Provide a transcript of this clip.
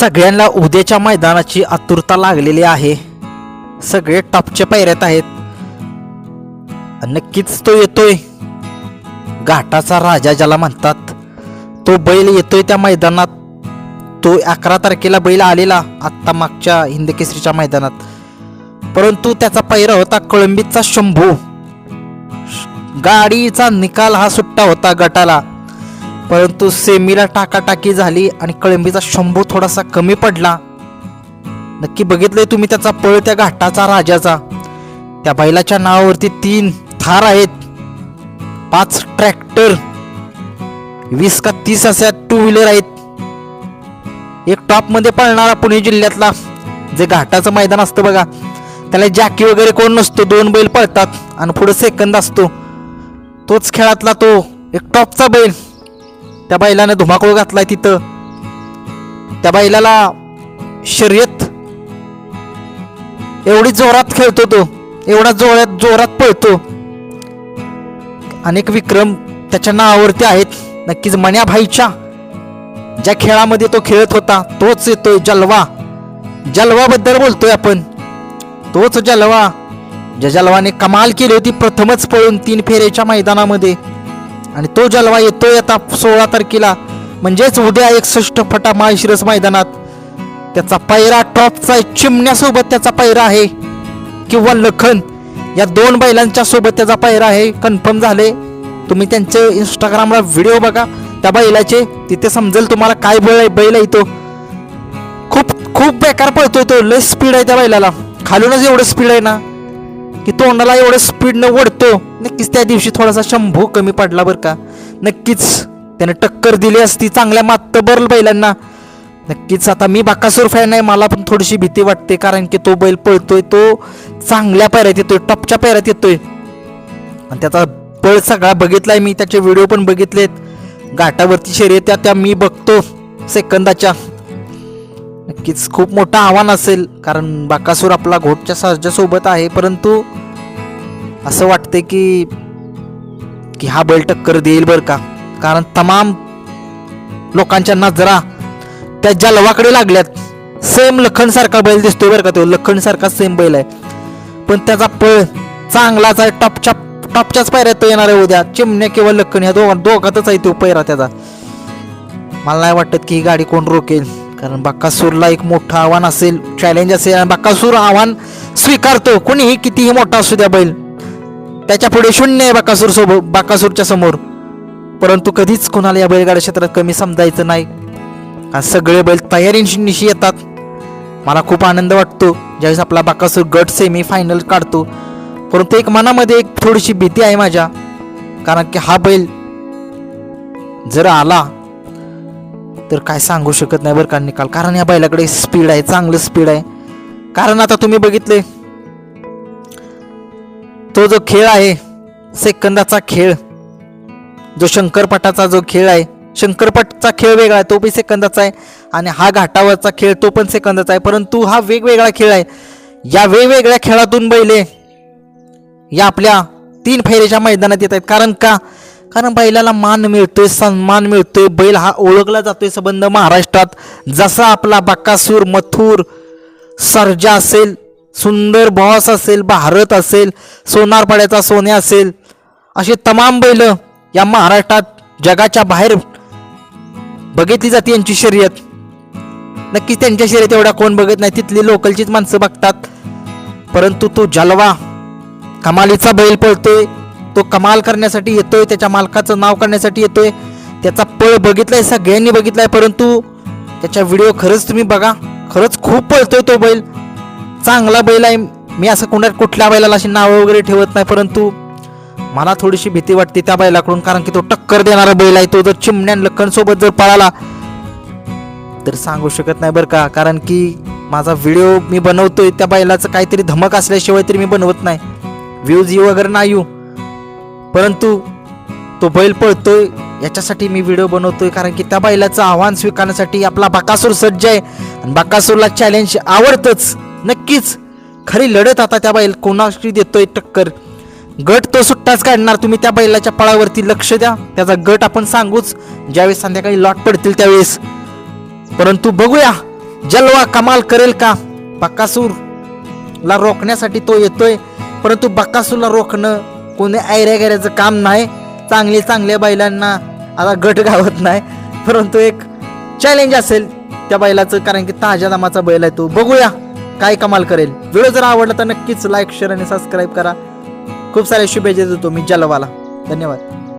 सगळ्यांना उद्याच्या मैदानाची आतुरता लागलेली आहे. सगळे टॉपच्या पायऱ्यात आहेत. नक्कीच तो येतोय. घाटाचा राजा ज्याला म्हणतात तो बैल येतोय त्या मैदानात. तो अकरा तारखेला बैल आलेला आत्ता मागच्या हिंदकेसरीच्या मैदानात. परंतु त्याचा पैरा होता कळंबीचा शंभू. गाडीचा निकाल हा सुट्टा होता गटाला. परंतु सेमीला टाकाटाकी झाली आणि कळंबीचा शंभू थोडासा कमी पडला. नक्की बघितलंय तुम्ही त्याचा पळ त्या घाटाचा राजाचा. त्या बैलाच्या नावावरती तीन थार आहेत. पाच ट्रॅक्टर. वीस का तीस अशा टू व्हीलर आहेत. एक टॉपमध्ये पळणारा पुणे जिल्ह्यातला जे घाटाचं मैदान असतं बघा. त्याला जॅकी वगैरे कोण नसतो दोन बैल पळतात आणि पुढे सेकंद असतो. तोच खेळातला तो एक टॉपचा बैल. त्या बैलानं धुमाकूळ घातलाय तिथं. त्या बैलाला शर्यत एवढी जोरात खेळतो तो. एवढा जोरात जोरात पळतो. अनेक विक्रम त्याच्या नावावरती आहेत. नक्कीच मण्या भाईच्या ज्या खेळामध्ये तो खेळत होता तोच येतोय जलवा. जलवाबद्दल बोलतोय आपण. तोच जलवा. ज्या जलवाने कमाल केली होती प्रथमच पळून तीन फेरेच्या मैदानामध्ये. आणि तो जलवा येतो आता सोळा तारखेला. म्हणजेच उद्या एकसष्ट फटा माळशिरस मैदानात. त्याचा पायरा टॉपचा आहे, चिमण्यासोबत त्याचा पायरा आहे. किंवा लखन या दोन बैलांच्या सोबत त्याचा पायरा आहे. कन्फर्म झाले. तुम्ही त्यांचे इंस्टाग्रामला व्हिडिओ बघा. त्या बैलाचे तिथे समजेल तुम्हाला काय बैल आहे बैल आहे तो. खूप खूप बेकार पळतोय तो. लय स्पीड आहे त्या बैलाला. खालूनच एवढं स्पीड आहे ना. की तोंडाला एवढं स्पीडनं ओढतो नक्कीच त्या दिवशी थोडासा शंभू कमी पडला बरं का. नक्कीच त्याने टक्कर दिली असती चांगल्या मातबर बैलांना. नक्कीच आता मी बाकासूर फॅन आहे मला पण थोडीशी भीती वाटते कारण की तो बैल पळतोय तो चांगल्या पायऱ्यात येतोय टॉपच्या पायऱ्यात येतोय. आणि त्याचा पळ सगळा बघितलाय मी त्याचे व्हिडिओ पण बघितलेत. घाटावरती शर्यत्या त्या मी बघतो सेकंदाच्या. नक्कीच खूप मोठं आव्हान असेल कारण बाकासूर आपला घोटच्या सर्जा आहे परंतु असं वाटते की की हा बैल टक्कर देईल बरं का? कारण तमाम लोकांच्या नजरा त्या जलवाकडे लागल्यात. सेम लखन सारखा बैल दिसतोय बरं का तो. लखन सारखा सेम बैल आहे. पण त्याचा पळ चांगलाच आहे. टॉपच्या टॉपच्याच पायऱ्यात तो येणार आहे उद्या. चिमण्या किंवा लखन या दोघां दोघातच आहे तो पैरा त्याचा. मला नाही वाटत की ही गाडी कोण रोकेल. कारण बक्कासूरला एक मोठं आव्हान असेल चॅलेंज असेल. आणि बक्कासूर आव्हान स्वीकारतो. कोणीही कितीही मोठा असू द्या बैल. त्याच्या पुढे शून्य आहे बाकासूर सोबत बाकासूरच्या समोर. परंतु कधीच कोणाला या बैलगाड्या क्षेत्रात कमी समजायचं नाही. कारण सगळे बैल तयारीनिशी येतात. मला खूप आनंद वाटतो. ज्यावेळेस आपला बाकासूर गट सेमी फायनल काढतो. परंतु एक मनामध्ये एक थोडीशी भीती आहे माझ्या. कारण की हा बैल जर आला तर काय सांगू शकत नाही बरं का निकाल. कारण या बैलाकडे स्पीड आहे चांगलं स्पीड आहे. कारण आता तुम्ही बघितले तो जो खेळ आहे सेकंदाचा खेळ जो शंकरपटाचा जो खेळ आहे शंकरपटचा खेळ वेगळा आहे तो पण सेकंदाचा आहे आणि हा घाटावरचा खेळ तो पण सेकंदाचा आहे परंतु हा वेगवेगळा खेळ आहे. या वेगवेगळ्या खेळातून बैले या आपल्या तीन फेरीच्या मैदानात येत आहेत. कारण का? कारण बैलाला मान मिळतोय सन्मान मिळतोय बैल हा ओळखला जातोय संबंध महाराष्ट्रात. जसा आपला बाकासूर मथुर सर्जा असेल सुंदर बॉस असेल भारत असेल सोनारपाड्याचा सोने असेल असे तमाम बैल या महाराष्ट्रात जगाच्या बाहेर बघितली जाते यांची शर्यत. नक्कीच त्यांच्या शर्यत एवढ्या कोण बघत नाही तिथली लोकलचीच माणसं बघतात. परंतु तो जलवा कमालीचा बैल पळतोय तो कमाल करण्यासाठी येतोय त्याच्या मालकाचं नाव करण्यासाठी येतोय त्याचा पळ बघितलाय सगळ्यांनी बघितलाय परंतु त्याच्या व्हिडिओ खरंच तुम्ही बघा खरंच खूप पळतोय तो बैल. चांगला बैल आहे. मी असं कोणा कुठल्या बैलाला अशी नावं वगैरे ठेवत नाही परंतु मला थोडीशी भीती वाटते त्या बैलाकडून कारण की तो टक्कर देणारा बैल आहे. तो जर चिमण्यान लखन जर पळाला तर सांगू शकत नाही बरं का. कारण की माझा व्हिडिओ मी बनवतोय त्या बैलाचं काहीतरी धमक असल्याशिवाय तरी मी बनवत नाही. व्ह्यूज येऊ वगैरे नाही येऊ. परंतु तो बैल पळतोय याच्यासाठी मी व्हिडिओ बनवतोय कारण की त्या बैलाचं आव्हान स्वीकारण्यासाठी आपला बकासूर सज्ज आहे. आणि बकासूरला चॅलेंज आवडतंच. नक्कीच. खरी लढत आता त्या बैल कोणाशी देतोय टक्कर? गट तो सुट्टाच काढणार. तुम्ही त्या बैलाच्या पळावरती लक्ष द्या. त्याचा गट आपण सांगूच. ज्यावेळेस संध्याकाळी लॉट पडतील त्यावेळेस. परंतु बघूया. जलवा कमाल करेल का? बक्कासूर ला रोखण्यासाठी तो येतोय. परंतु बक्कासूरला रोखणं कोणी ऐऱ्या गैऱ्याचं काम नाही. चांगले चांगल्या बैलांना आता गट गावत नाही. परंतु एक चॅलेंज असेल त्या बैलाचं. कारण की ताज्या दमाचा बैल आहे तो. बघूया. काय कमाल करेल. व्हिडिओ जर आवडला तर नक्कीच लाईक शेअर आणि सबस्क्राईब करा. खूप साऱ्या शुभेच्छा देतो मी जलवाला. धन्यवाद.